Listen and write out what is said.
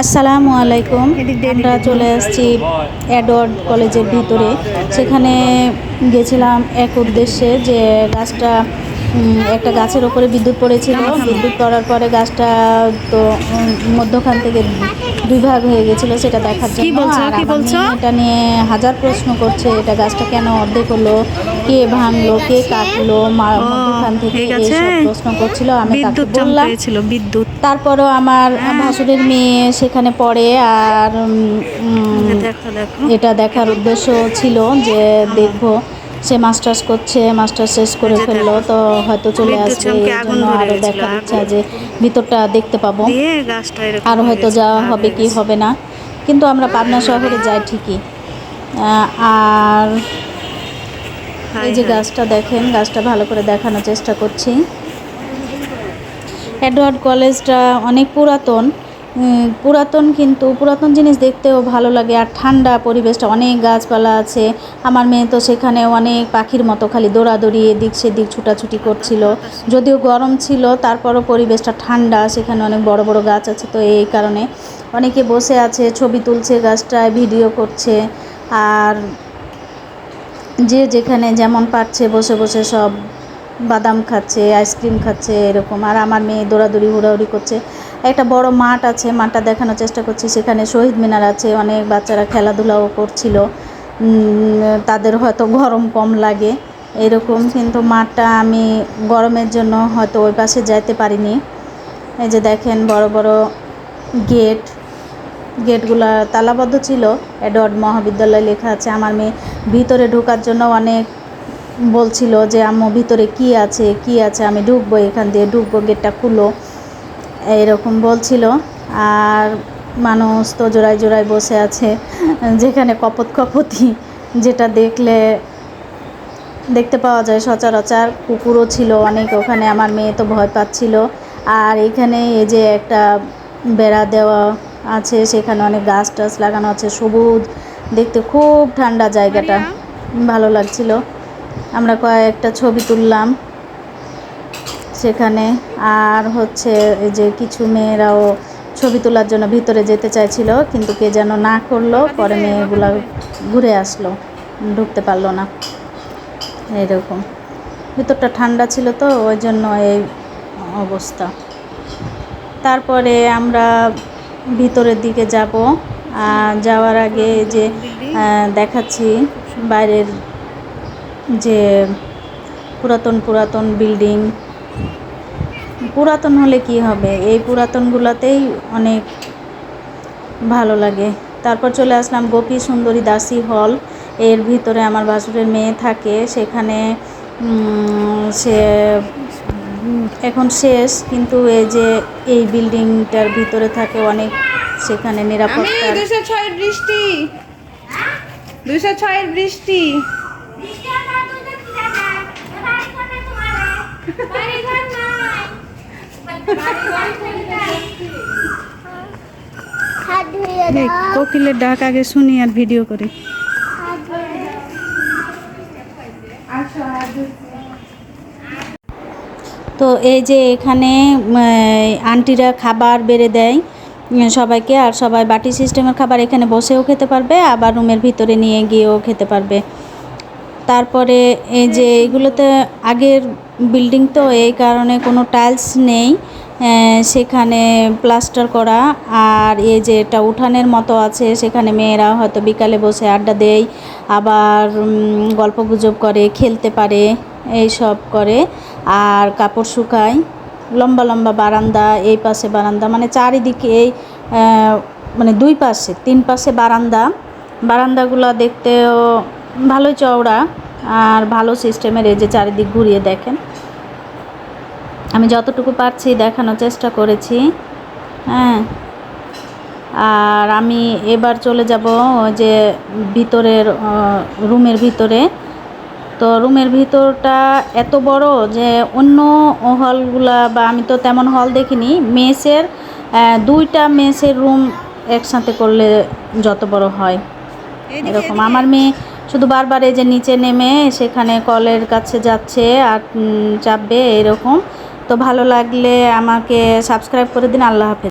আসসালামু আলাইকুম। আমরা চলে আসছি অ্যাডওয়ার্ড কলেজের ভিতরে। সেখানে গেছিলাম এক উদ্দেশ্যে যে গাছটা একটা গাছের ওপরে বিদ্যুৎ পড়েছিল। বিদ্যুৎ পড়ার পরে গাছটা তো মধ্যখান থেকে দুই ভাগ হয়ে গেছিল সেটা দেখার জন্য। এটা নিয়ে হাজার প্রশ্ন করছে এটা গাছটা কেন অর্ধেক হলো? কে ভাঙলো কে কাটলো মধ্যখান থেকে। এইসব প্রশ্ন করছিল আমি তাকে বিদ্যুৎ বললাম। বিদ্যুৎ। তারপরও আমার ভাসুরের মেয়ে সেখানে পড়ে আর এটা দেখার উদ্দেশ্য ছিল যে দেখব সে মাস্টার্স করছে মাস্টার্স শেষ করে ফেলল তো হয়তো চলে আসবে আরও দেখার ইচ্ছা যে ভিতরটা দেখতে পাবো। আর হয়তো যাওয়া হবে কি হবে না। কিন্তু আমরা পাবনা শহরে যাই ঠিকই। আর হায় এই যে গাছটা দেখেন, গাছটা ভালো করে দেখানোর চেষ্টা করছি। এডওয়ার্ড কলেজটা অনেক পুরাতন। পুরাতন কিন্তু পুরাতন জিনিস দেখতেও ভালো লাগে। আর ঠান্ডা পরিবেশটা, অনেক গাছপালা আছে। আমার মেয়ে তো সেখানে অনেক পাখির মতো খালি দৌড়াদৌড়ি, এদিক সেদিক ছুটাছুটি করছিল। যদিও গরম ছিল, তারপরও পরিবেশটা ঠান্ডা, সেখানে অনেক বড় বড় গাছ আছে তো এই কারণে। অনেকে বসে আছে, ছবি তুলছে গাছটায়, ভিডিও করছে। আর যে যেখানে যেমন পারছে বসে বসে সব বাদাম খাচ্ছে, আইসক্রিম খাচ্ছে, এরকম। আর আমার মেয়ে দৌড়াদৌড়ি, হুড়াহুড়ি করছে। একটা বড় মাঠ আছে, মাঠটা দেখানোর চেষ্টা করছি। সেখানে শহীদ মিনার আছে, অনেক বাচ্চারা খেলাধুলাও করছিল। তাদের হয়তো গরম কম লাগে, এরকম। কিন্তু মাঠটা আমি গরমের জন্য হয়তো ওই পাশে যাইতে পারিনি। এই যে দেখেন বড় বড় গেট গেটগুলো তালাবদ্ধ ছিল। এডওয়ার্ড মহাবিদ্যালয় লেখা আছে, আমার মেয়ে ভিতরে ঢোকার জন্য অনেক বলছিল যে, আম্মু, ভিতরে কি আছে? কি আছে? আমি ঢুকবো এখান দিয়ে, ঢুকবো, গেটটা খুলো। এরকম বলছিল। আর মানুষ তো জোড়ায় জোড়ায় বসে আছে, যেখানে কপত কপতি যেটা দেখলে দেখতে পাওয়া যায়, সচরাচর কুকুরও ছিল অনেক ওখানে, আমার মেয়ে তো ভয় পাচ্ছিল। আর এখানে এই যে একটা বেড়া দেওয়া আছে সেখানে অনেক গাছ টাছ লাগানো আছে সবুজ দেখতে খুব ঠান্ডা জায়গাটা। ভালো লাগছিল। আমরা কয়েকটা ছবি তুললাম সেখানে। আর হচ্ছে এই যে কিছু মেয়েরাও ছবি তোলার জন্য ভিতরে যেতে চাইছিল কিন্তু কে যেন না করল পরে মেয়েগুলা ঘুরে আসলো ঢুকতে পারল না। এরকম ভিতরটা ঠান্ডা ছিল তো ওই জন্য এই অবস্থা। তারপরে আমরা ভিতরের দিকে যাব। যাওয়ার আগে যে দেখাচ্ছি বাইরের যে পুরাতন পুরাতন বিল্ডিং। পুরাতন হলে কি হবে? এই পুরাতনগুলোতেই অনেক ভালো লাগে। তারপর চলে আসলাম গোপী সুন্দরী দাসী হল। এর ভিতরে আমার বাসুরের মেয়ে থাকে। সেখানে সে এখন শেষ কিন্তু এই যে এই বিল্ডিংটার ভিতরে থাকে অনেক সেখানে আমি নিরাপত্তার দুশো ছয়ের বৃষ্টি। দুশো ছয়ের বৃষ্টি। কোকিলের ডাক আগে শুনি আর ভিডিও করি। হাত ধুয়ে তো এই যে এখানে আন্টিরা খাবার বেড়ে দেয় সবাইকে, আর সবাই বাটি সিস্টেমের খাবার এখানে বসেও খেতে পারবে, আবার রুমের ভিতরে নিয়ে গিয়েও খেতে পারবে। তারপরে এই যে এগুলোতে আগের বিল্ডিং তো, এই কারণে কোনো টাইলস নেই সেখানে প্লাস্টার করা, আর এই যে এটা উঠানের মতো আছে, সেখানে মেয়েরা হয়তো বিকালে বসে আড্ডা দেয়, আবার গল্প গুজব করে, খেলতে পারে এই সব করে। আর কাপড় শুকাই লম্বা লম্বা বারান্দা, এই পাশে বারান্দা মানে চারিদিকে এই মানে দুই পাশে, তিন পাশে বারান্দা। বারান্দাগুলো দেখতেও ভালোই চওড়া আর ভালো সিস্টেমের এই যে চারিদিক ঘুরিয়ে দেখেন। আমি যতটুকু পারছি দেখানোর চেষ্টা করেছি হ্যাঁ। আর আমি এবার চলে যাব যে ভিতরের রুমের ভিতরে। তো রুমের ভিতরটা এত বড় যে অন্য হলগুলা বা আমি তো তেমন হল দেখিনি মেসের দুইটা মেসের রুম একসাথে করলে যত বড় হয়। এরকম। আমার মেয়ে শুধু বারবার এই যে নিচে নেমে সেখানে কলের কাছে যাচ্ছে আর চাপবে এরকম। তো ভালো লাগলে আমাকে সাবস্ক্রাইব করে দিন। আল্লাহ হাফেজ।